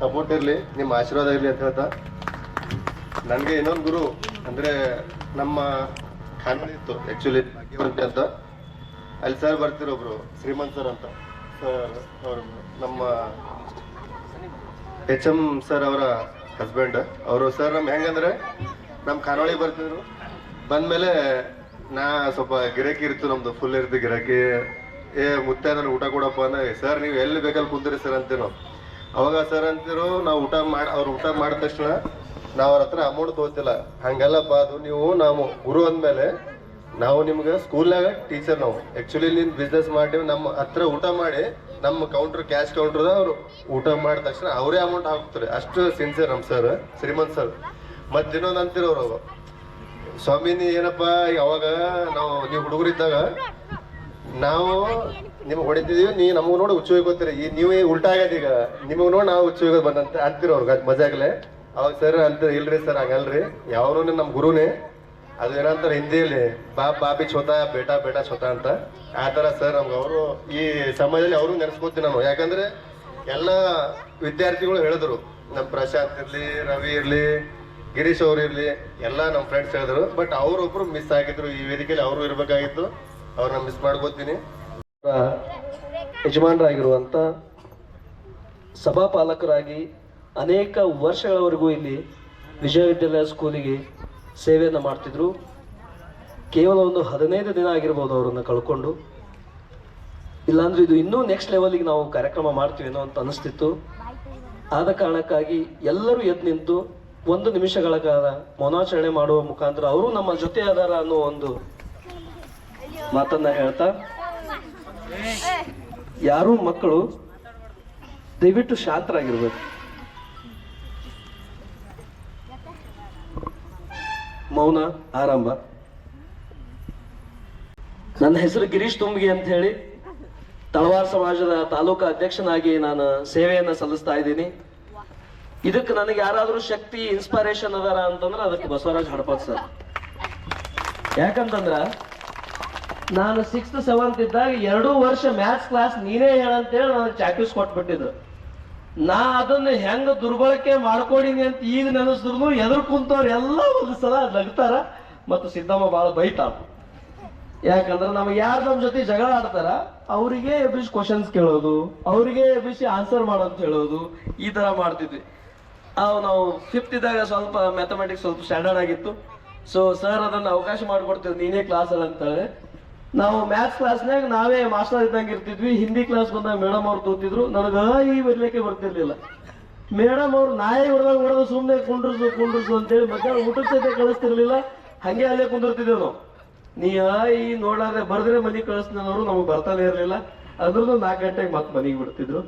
ಸಪೋರ್ಟ್ ಇರ್ಲಿ, ನಿಮ್ಮ ಆಶೀರ್ವಾದ ಇರ್ಲಿ ಅಂತ ಹೇಳ್ತಾ. ನನ್ಗೆ ಇನ್ನೊಂದು ಗುರು ಅಂದ್ರೆ ನಮ್ಮ ಫ್ಯಾಮಿಲಿ ಇತ್ತು ಭಾಗ್ಯವಂತಿ ಅಂತ. ಅಲ್ಲಿ ಸರ್ ಬರ್ತಿರೊಬ್ರು ಶ್ರೀಮಂತ್ ಸರ್ ಅಂತ. ಸರ್, ಅವರು ನಮ್ಮ ಎಚ್ ಎಂ ಸರ್ ಅವರ ಹಸ್ಬೆಂಡ್ ಅವರು, ಸರ್ ನಮ್ಮ ಹೆಂಗಂದ್ರೆ ನಮ್ಮ ಖಾನಾವಳಿ ಬರ್ತಿದ್ರು. ಬಂದ್ಮೇಲೆ ನಾ ಸ್ವಲ್ಪ ಗಿರಾಕಿ ಇರ್ತು ನಮ್ದು ಫುಲ್ ಇರ್ತು ಗಿರಾಕಿ. ಏ, ಮುತ್ತೆ ಊಟ ಕೊಡಪ್ಪ ಅಂದ್ರೆ ಸರ್, ನೀವು ಎಲ್ಲಿ ಬೇಕಲ್ಲಿ ಕುಂದಿರಿ ಸರ್ ಅಂತೀರೋ ಅವಾಗ ಸರ್ ಅಂತಿರು ನಾವು ಊಟ ಮಾಡಿ, ಅವ್ರು ಊಟ ಮಾಡಿದ ತಕ್ಷಣ ನಾವು ಅವ್ರ ಹತ್ರ ಅಮೌಂಟ್ ತೋತಿಲ್ಲ ಹಂಗಲ್ಲಪ್ಪ, ಅದು ನೀವು, ನಾವು ಗುರು ಅಂದ್ಮೇಲೆ ನಾವು ನಿಮ್ಗೆ ಸ್ಕೂಲ್ನಾಗ ಟೀಚರ್ ನಾವು. ಆಕ್ಚುಲಿ ನಿನ್ ಬಿಸ್ನೆಸ್ ಮಾಡಿ ನಮ್ಮ ಹತ್ರ ಊಟ ಮಾಡಿ ನಮ್ಮ ಕೌಂಟರ್ ಕ್ಯಾಶ್ ಕೌಂಟರ್ ಅವ್ರು ಊಟ ಮಾಡಿದ ತಕ್ಷಣ ಅವರೇ ಅಮೌಂಟ್ ಹಾಕ್ತಾರೆ. ಅಷ್ಟು ಸಿನ್ಸಿಯರ್ ನಮ್ಮ ಸರ್ ಶ್ರೀಮಂತ್ ಸರ್ ಮತ್ತೆ ಇನ್ನೊಂದು ಅಂತಿರೋರು ಅವರು. ಸ್ವಾಮಿ, ನೀ ಏನಪ್ಪ, ಯಾವಾಗ ನಾವು, ನೀವು ಹುಡುಗರಿದ್ದಾಗ ನಾವು ನಿಮ್ಗೆ ಹೊಡಿತಿದೀವಿ, ನೀ ನಮಗೆ ನೋಡಿ ಹುಚ್ಚು ಹೋಗ್ತೀರಿ ಈ ನೀವೇ ಉಲ್ಟಾ ಆಗ್ಯದ ಈಗ. ನಿಮಗೆ ನೋಡಿ ನಾವು ಹುಚ್ಚು ಹೋಗೋದು ಬಂದಂತ ಅಂತಿರೋ ಅವ್ರಿಗೆ ಮಜಾಗ್ಲೆ ಅವಾಗ ಸರ್ ಅಂತ ಇಲ್ರಿ ಸರ್ ಹಂಗಲ್ರಿ. ಯಾವನು ನಮ್ಮ ಗುರುನೇ. ಅದು ಏನಂತಾರೆ ಹಿಂದಿಯಲ್ಲಿ, ಬಾ ಬಾಬಿ ಚೋತಾ ಬೇಟಾ ಬೇಟಾ ಚೋತಾ ಅಂತ. ಆ ತರ ಸರ್ ನಮ್ಗೆ ಅವರು ಈ ಸಮಾಜದಲ್ಲಿ ಅವರು ನೆನೆಸ್ಕೋತೀನಿ ನಾನು. ಯಾಕಂದ್ರೆ ಎಲ್ಲ ವಿದ್ಯಾರ್ಥಿಗಳು ಹೇಳಿದ್ರು. ನಮ್ ಪ್ರಶಾಂತ್ ಇರ್ಲಿ, ರವಿ ಇರ್ಲಿ, ಗಿರೀಶ್ ಅವ್ರು ಇರ್ಲಿ, ಎಲ್ಲ ನಮ್ಮ ಫ್ರೆಂಡ್ಸ್ ಹೇಳಿದ್ರು. ಬಟ್ ಅವ್ರೊಬ್ರು ಮಿಸ್ ಆಗಿದ್ರು. ಈ ವೇದಿಕೆಯಲ್ಲಿ ಅವರು ಇರ್ಬೇಕಾಗಿತ್ತು. ಅವ್ರನ್ನ ಮಿಸ್ ಮಾಡ್ಕೋತೀನಿ. ಯಜಮಾನರಾಗಿರುವಂತ ಸಭಾಪಾಲಕರಾಗಿ ಅನೇಕ ವರ್ಷಗಳವರೆಗೂ ಇಲ್ಲಿ ವಿಶ್ವವಿದ್ಯಾಲಯ ಸ್ಕೂಲಿಗೆ ಸೇವೆಯನ್ನು ಮಾಡ್ತಿದ್ರು. ಕೇವಲ ಒಂದು ಹದಿನೈದು ದಿನ ಆಗಿರ್ಬೋದು ಅವರನ್ನು ಕಳ್ಕೊಂಡು. ಇಲ್ಲಾಂದ್ರೆ ಇದು ಇನ್ನೂ ನೆಕ್ಸ್ಟ್ ಲೆವೆಲಿಗೆ ನಾವು ಕಾರ್ಯಕ್ರಮ ಮಾಡ್ತೀವೇನೋ ಅಂತ ಅನಿಸ್ತಿತ್ತು. ಆದ ಕಾರಣಕ್ಕಾಗಿ ಎಲ್ಲರೂ ಎದ್ದು ನಿಂತು ಒಂದು ನಿಮಿಷಗಳ ಕಾಲ ಮೌನಾಚರಣೆ ಮಾಡುವ ಮುಖಾಂತರ ಅವರು ನಮ್ಮ ಜೊತೆ ಅದಾರ ಅನ್ನೋ ಒಂದು ಮಾತನ್ನ ಹೇಳ್ತಾ. ಯಾರೂ ಮಕ್ಕಳು ದಯವಿಟ್ಟು ಶಾಂತರಾಗಿರ್ಬೇಕು. ಮೌನ ಆರಂಭ. ನನ್ನ ಹೆಸರು ಗಿರೀಶ್ ತುಂಬಿಗೆ ಅಂತ ಹೇಳಿ ತಳವಾರ ಸಮಾಜದ ತಾಲೂಕು ಅಧ್ಯಕ್ಷನಾಗಿ ನಾನು ಸೇವೆಯನ್ನ ಸಲ್ಲಿಸ್ತಾ ಇದ್ದೀನಿ. ಇದಕ್ಕೆ ನನಗೆ ಯಾರಾದರೂ ಶಕ್ತಿ ಇನ್ಸ್ಪಿರೇಷನ್ ಅದಾರ ಅಂತಂದ್ರೆ ಅದಕ್ಕೆ ಬಸವರಾಜ್ ಹಡಪದ್ ಸರ್. ಯಾಕಂತಂದ್ರ ನಾನು ಸಿಕ್ಸ್ತ್ ಸೆವೆಂತ್ ಇದ್ದಾಗ ಎರಡೂ ವರ್ಷ ಮ್ಯಾಥ್ಸ್ ಕ್ಲಾಸ್ ನೀನೇ ಹೇಳಂತೇಳಿ ನನಗೆ ಚಾಕ್ಯೂಸ್ ಕೊಟ್ಬಿಟ್ಟಿದ್ರು. ನಾ ಅದನ್ನ ಹೆಂಗ ದುರ್ಬಳಕೆ ಮಾಡ್ಕೊಡಿನಿ ಅಂತ ಈಗ ನೆನೆಸಿದ್ರು ಎದುರು ಕುಂತವ್ರು ಎಲ್ಲ ಒಂದು ಸಲ ನಗ್ತಾರ ಮತ್ತು ಸಿದ್ದಮ್ಮ ಬಹಳ ಬೈತಾಳ. ಯಾಕಂದ್ರೆ ನಮ್ಗೆ ಯಾರು ನಮ್ಮ ಜೊತೆ ಜಗಳ ಆಡ್ತಾರ, ಅವರಿಗೆ ಎಬ್ಬಿಸಿ ಕ್ವಶನ್ಸ್ ಕೇಳೋದು, ಅವರಿಗೆ ಎಬ್ಬಿಸಿ ಆನ್ಸರ್ ಮಾಡೋದು ಹೇಳೋದು ಈ ತರ ಮಾಡ್ತಿದ್ವಿ. ಅವು ನಾವು ಫಿಫ್ತ್ ಇದ್ದಾಗ ಸ್ವಲ್ಪ ಮ್ಯಾಥಮೆಟಿಕ್ಸ್ ಸ್ವಲ್ಪ ಸ್ಟ್ಯಾಂಡರ್ಡ್ ಆಗಿತ್ತು. ಸೊ ಸರ್ ಅದನ್ನ ಅವಕಾಶ ಮಾಡಿಕೊಡ್ತೀವಿ ನೀನೇ ಕ್ಲಾಸ್ ಅಲ್ಲ ಅಂತೇಳಿ ನಾವು ಮ್ಯಾಥ್ಸ್ ಕ್ಲಾಸ್ನಾಗ ನಾವೇ ಮಾಸ್ಟರ್ ಇದ್ದಂಗೆ ಇರ್ತಿದ್ವಿ. ಹಿಂದಿ ಕ್ಲಾಸ್ ಬಂದಾಗ ಮೇಡಮ್ ಅವ್ರು ತೋತಿದ್ರು. ನನಗೆ ಈ ಬರ್ಲಿಕ್ಕೆ ಬರ್ತಿರ್ಲಿಲ್ಲ. ಮೇಡಮ್ ಅವ್ರು ನಾಯಿ ಹೊಡೆದಾಗ ಹೊಡೆದು ಸುಮ್ಮನೆ ಕುಂಡ್ರಸು ಕುಂಡ್ರಸು ಅಂತೇಳಿ ಮಧ್ಯಾಹ್ನ ಊಟದ ಸಹಿತ ಕಳಿಸ್ತಿರ್ಲಿಲ್ಲ. ಹಂಗೆ ಅಲ್ಲೇ ಕುಂದಿರ್ತಿದ್ದೇವೆ ನಾವು. ನೀ ಈ ನೋಡಾದ್ರೆ ಬರ್ದ್ರೆ ಮನೆಗೆ ಕಳಿಸ್ನವರು ನಮಗೆ ಬರ್ತಾನೆ ಇರಲಿಲ್ಲ. ಅದ್ರದ್ದು ನಾಲ್ಕು ಗಂಟೆಗೆ ಮತ್ತೆ ಮನೆಗೆ ಬಿಡ್ತಿದ್ರು.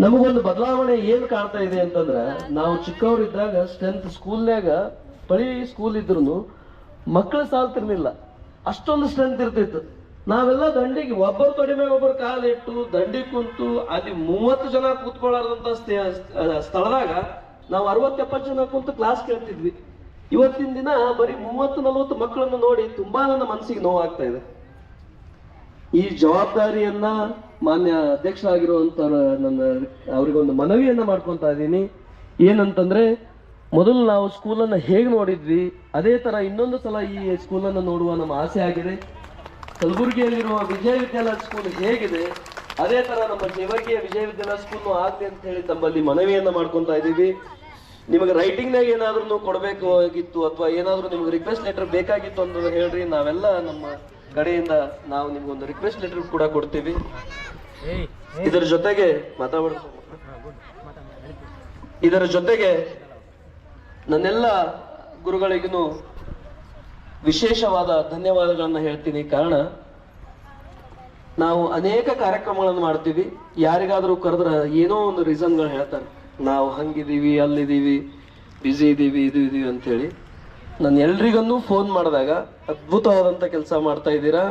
ನಮಗೊಂದು ಬದಲಾವಣೆ ಏನು ಕಾಣ್ತಾ ಇದೆ ಅಂತಂದ್ರೆ, ನಾವು ಚಿಕ್ಕವರಿದ್ದಾಗ ಸ್ಟ್ರೆಂತ್ ಸ್ಕೂಲ್ನಾಗ ಬರೀ ಸ್ಕೂಲ್ ಇದ್ರು ಮಕ್ಕಳು ಸಾಲ್ತಿರ್ಲಿಲ್ಲ. ಅಷ್ಟೊಂದು ಸ್ಟ್ರೆಂತ್ ಇರ್ತಿತ್ತು. ನಾವೆಲ್ಲ ದಂಡಿಗೆ ಒಬ್ಬರು ಮೇಲೆ ಒಬ್ಬರು ಕಾಲಿಟ್ಟು ದಂಡಿ ಕುಂತು ಅಲ್ಲಿ ಮೂವತ್ತು ಜನ ಕೂತ್ಕೊಳ್ಳಾರ್ದಂತ ಸ್ಥ- ಸ್ಥಳದಾಗ ನಾವು ಅರವತ್ತೆಪ್ಪತ್ತು ಜನ ಕುಂತು ಕ್ಲಾಸ್ ಕೇಳ್ತಿದ್ವಿ. ಇವತ್ತಿನ ದಿನ ಬರೀ ಮೂವತ್ತು, ನಲವತ್ತು ಮಕ್ಕಳನ್ನು ನೋಡಿ ತುಂಬಾ ನನ್ನ ಮನಸ್ಸಿಗೆ ನೋವಾಗ್ತಾ ಇದೆ. ಈ ಜವಾಬ್ದಾರಿಯನ್ನ ಮಾನ್ಯ ಅಧ್ಯಕ್ಷರಾಗಿರುವಂತ ನನ್ನ, ಅವರಿಗೊಂದು ಮನವಿಯನ್ನ ಮಾಡ್ಕೊತಾ ಇದ್ದೀನಿ. ಏನಂತಂದ್ರೆ ಮೊದಲು ನಾವು ಸ್ಕೂಲನ್ನು ಹೇಗೆ ನೋಡಿದ್ವಿ ಅದೇ ತರ ಇನ್ನೊಂದು ಸಲ ಈ ಸ್ಕೂಲನ್ನು ನೋಡುವ ನಮ್ಮ ಆಸೆ ಆಗಿದೆ. ಕಲಬುರಗಿಯಲ್ಲಿರುವ ವಿಜಯ ವಿದ್ಯಾಲಯ ಸ್ಕೂಲ್ ಹೇಗಿದೆ ಅದೇ ತರ ನಮ್ಮ ಜೇವರ್ಗಿಯ ವಿಜಯ ವಿದ್ಯಾಲಯ ಸ್ಕೂಲ್ ಆಗಲಿ ಅಂತ ಹೇಳಿ ತಮ್ಮಲ್ಲಿ ಮನವಿಯನ್ನ ಮಾಡ್ಕೊತಾ ಇದ್ದೀವಿ. ನಿಮಗೆ ರೈಟಿಂಗ್ನಾಗ ಏನಾದ್ರೂ ಕೊಡಬೇಕು ಆಗಿತ್ತು ಅಥವಾ ಏನಾದರೂ ನಿಮ್ಗೆ ರಿಕ್ವೆಸ್ಟ್ ಲೆಟರ್ ಬೇಕಾಗಿತ್ತು ಅಂತ ಹೇಳ್ರಿ ನಾವೆಲ್ಲ ನಮ್ಮ ಕಡೆಯಿಂದ ನಾವು ನಿಮ್ಗೊಂದು ರಿಕ್ವೆಸ್ಟ್ ಲೆಟರ್ ಕೂಡ ಕೊಡ್ತೀವಿ. ಇದರ ಜೊತೆಗೆ ಮಾತಾಡ. ಇದರ ಜೊತೆಗೆ ನನ್ನೆಲ್ಲ ಗುರುಗಳಿಗೂ ವಿಶೇಷವಾದ ಧನ್ಯವಾದಗಳನ್ನು ಹೇಳ್ತೀನಿ. ಕಾರಣ, ನಾವು ಅನೇಕ ಕಾರ್ಯಕ್ರಮಗಳನ್ನು ಮಾಡ್ತೀವಿ. ಯಾರಿಗಾದರೂ ಕರೆದ್ರೆ ಏನೋ ಒಂದು ರೀಸನ್ಗಳು ಹೇಳ್ತಾರೆ. ನಾವು ಹಂಗಿದ್ದೀವಿ, ಅಲ್ಲಿದ್ದೀವಿ ಬ್ಯುಸಿ ಇದ್ದೀವಿ ಇದು ಇದೀವಿ ಅಂಥೇಳಿ. ನಾನು ಎಲ್ರಿಗನ್ನೂ ಫೋನ್ ಮಾಡಿದಾಗ, ಅದ್ಭುತವಾದಂಥ ಕೆಲಸ ಮಾಡ್ತಾ ಇದ್ದೀರಾ?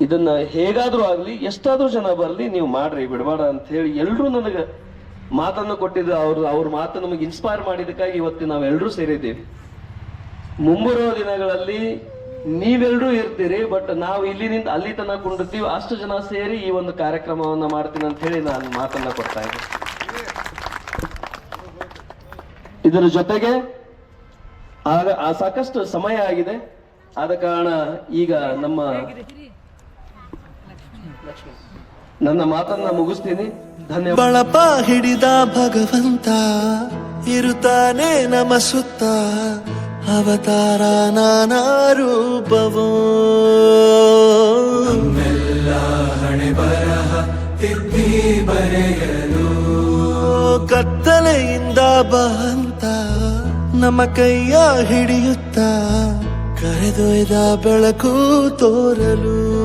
ಇದನ್ನು ಹೇಗಾದರೂ ಆಗಲಿ, ಎಷ್ಟಾದರೂ ಜನ ಬರಲಿ, ನೀವು ಮಾಡ್ರಿ, ಬಿಡಬೇಡ ಅಂತ ಹೇಳಿ ಎಲ್ಲರೂ ನನಗೆ ಮಾತನ್ನು ಕೊಟ್ಟಿದ್ದು ಅವ್ರು, ಅವ್ರ ಮಾತು ನಮಗೆ ಇನ್ಸ್ಪೈರ್ ಮಾಡಿದ್ದಕ್ಕಾಗಿ ಇವತ್ತು ನಾವೆಲ್ಲರೂ ಸೇರಿದ್ದೀವಿ. ಮುಂಬರುವ ದಿನಗಳಲ್ಲಿ ನೀವೆಲ್ಲರೂ ಇರ್ತೀರಿ ಬಟ್ ನಾವು ಇಲ್ಲಿನಿಂದ ಅಲ್ಲಿ ತನಕ ಕುಂಡಿರ್ತೀವಿ. ಅಷ್ಟು ಜನ ಸೇರಿ ಈ ಒಂದು ಕಾರ್ಯಕ್ರಮವನ್ನು ಮಾಡ್ತೀನಿ ಅಂತ ಹೇಳಿ ನಾನು ಮಾತನ್ನ ಕೊಡ್ತಾ ಇದ್ದೆ ಇದರ ಜೊತೆಗೆ ಆಗ ಆ ಸಾಕಷ್ಟು ಸಮಯ ಆಗಿದೆ. ಆದ ಕಾರಣ ಈಗ ನಮ್ಮ ನನ್ನ ಮಾತನ್ನ ಮುಗಿಸ್ತೀನಿ. ಧನ್ಯವಾದ. ಬಳಪ ಹಿಡಿದ ಭಗವಂತ ಇರುತ್ತಾನೆ ನಮ ಸುತ್ತ. ಅವತಾರ ನಾನಾ ರೂಪವೋ. ಕತ್ತಲೆಯಿಂದ ಬಹಂತ ನಮ್ಮ ಕೈಯ ಹಿಡಿಯುತ್ತ. ಕರೆದೊಯ್ದ ಬೆಳಕು ತೋರಲು.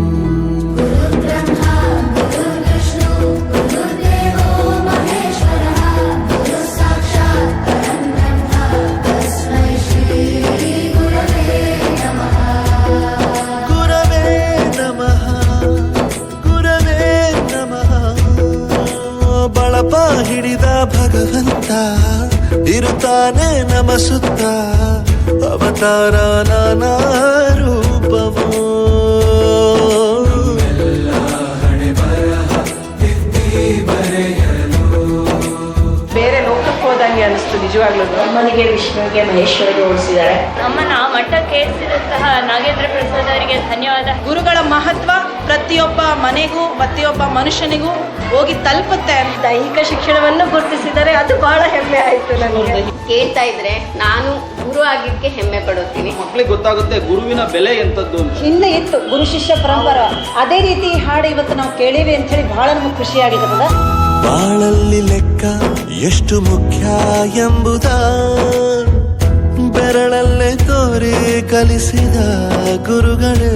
ಭಗವಂತ ಇರುತ್ತಾನೆ ನಮ ಸುತ್ತ ಅವತಾರ ನಾನಾ ರೂಪವೋ. ಬೇರೆ ಲೋಕಕ್ಕೆ ಹೋದಂಗೆ ಅನಿಸ್ತು ನಿಜವಾಗ್ಲೂ. ಅಮ್ಮನಿಗೆ ವಿಷ್ಣುವಿಗೆ ಮಹೇಶ್ವರಿಗೆ ಹೋಲಿಸಿದ್ದಾರೆ. ಅಮ್ಮನ ಮಠಕ್ಕೆ ಏರಿಸಿದಂತಹ ನಾಗೇಂದ್ರ ಪ್ರಸಾದ್ ಅವರಿಗೆ ಧನ್ಯವಾದ. ಗುರುಗಳ ಮಹತ್ವ ಪ್ರತಿಯೊಬ್ಬ ಮನೆಗೂ ಪ್ರತಿಯೊಬ್ಬ ಮನುಷ್ಯನಿಗೂ ಹೋಗಿ ತಲುಪುತ್ತೆ ದೈಹಿಕ ಶಿಕ್ಷಣವನ್ನು ಗುರುತಿಸಿದರೆ ಅದು ಬಹಳ ಹೆಮ್ಮೆ ಆಯಿತು ನನಗೆ. ಕೇಳ್ತಾ ಇದ್ರೆ ನಾನು ಗುರು ಆಗಿದ್ದಕ್ಕೆ ಹೆಮ್ಮೆ ಪಡುತ್ತೀನಿ. ಮಕ್ಕಳಿಗೆ ಗೊತ್ತಾಗುತ್ತೆ ಗುರುವಿನ ಬೆಲೆ ಎಂತದ್ದು ಹಿಂದೆ ಇತ್ತು ಗುರು ಶಿಷ್ಯ ಪರಂಪರ. ಅದೇ ರೀತಿ ಈ ಹಾಡು ಇವತ್ತು ನಾವು ಕೇಳೀವಿ ಅಂತ ಹೇಳಿ ಬಹಳ ನಮಗೆ ಖುಷಿ ಖುಷಿಯಾಗಿದೆ ಬಾಳಲ್ಲಿ ಲೆಕ್ಕ ಎಷ್ಟು ಮುಖ್ಯ ಎಂಬುದ ಬೆರಳಲ್ಲೇ ತೋರಿ ಕಲಿಸಿದ ಗುರುಗಳೇ.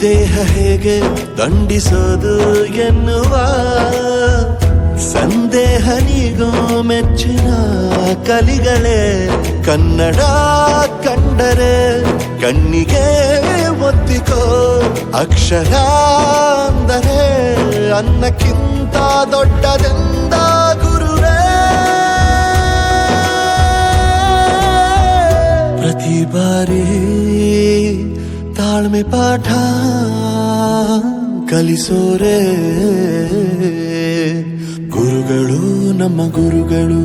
ದೇಹ ಹೇಗೆ ದಂಡಿಸೋದು ಎನ್ನುವ ಸಂದೇಹ ನೀಗೋ ಮೆಚ್ಚಿನ ಕಲಿಗಳೇ. ಕನ್ನಡ ಕಂಡರೆ ಕಣ್ಣಿಗೆ ಒತ್ತಿಕೋ ಅಕ್ಷರ ಅಂದರೆ ಅನ್ನಕ್ಕಿಂತ ದೊಡ್ಡದೆಂದ ಗುರುವೇ ಪ್ರತಿ ಬಾರಿ ತಾಳ್ಮೆ ಪಾಠ ಕಲಿಸೋರೆ ಗುರುಗಳು ನಮ್ಮ ಗುರುಗಳು.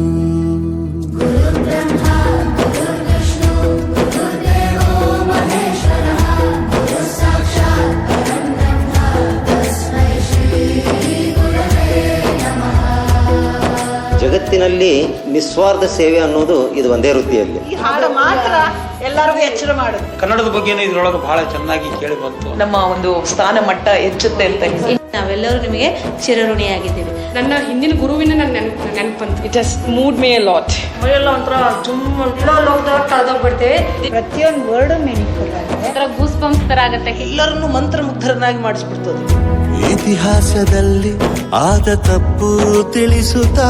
ಜಗತ್ತಿನಲ್ಲಿ ನಿಸ್ವಾರ್ಥ ಸೇವೆ ಅನ್ನೋದು ಇದು ಒಂದೇ ವೃತ್ತಿಯಲ್ಲಿ. ಈ ಹಾಡು ಮಾತ್ರ ಎಲ್ಲರಿಗೂ ಎಚ್ಚರ ಮಾಡುತ್ತೆ ಕನ್ನಡದ ಬಗ್ಗೆನೇ ಇದ್ರೊಳಗೆ ಬಹಳ ಚೆನ್ನಾಗಿ ಕೇಳಿ ಬಂತು. ನಮ್ಮ ಒಂದು ಸ್ಥಾನ ಮಟ್ಟ ಹೆಚ್ಚುತ್ತೆ ಅಂತ ನಾವೆಲ್ಲರೂ ನಿಮಗೆ ಚಿರಋಣಿಯಾಗಿದ್ದೀವಿ. ನನ್ನ ಹಿಂದಿನ ಗುರುವಿನ ನನ್ನ ನೆನಪು ನೆನಪಂತ it has moved me lot ಮೈಯೆಲ್ಲ ಒಂಥರ ಜುಮ್ ಕಳೆದೋಗ್ಬಿಡ್ತೇವೆ ಪ್ರತಿಯೊಂದು ವರ್ಡು ಮೀನಿಂಗ್ಫುಲ್ ಆಗಿದೆ ಗೂಸ್ ಬಂಪ್ಸ್ ತರ ಆಗತ್ತೆ. ಎಲ್ಲರನ್ನು ಮಂತ್ರಮುಗ್ಧರನ್ನಾಗಿ ಮಾಡಿಸ್ಬಿಡ್ತದೆ. ಇತಿಹಾಸದಲ್ಲಿ ಆದ ತಪ್ಪು ತಿಳಿಸುತ್ತಾ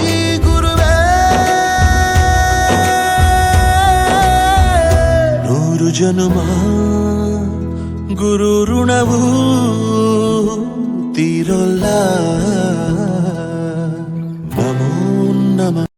ನೂರು ಜನುಮ ಗುರು ಋಣವು ತೀರೊಲ್ಲ ನಮೋ ನಮ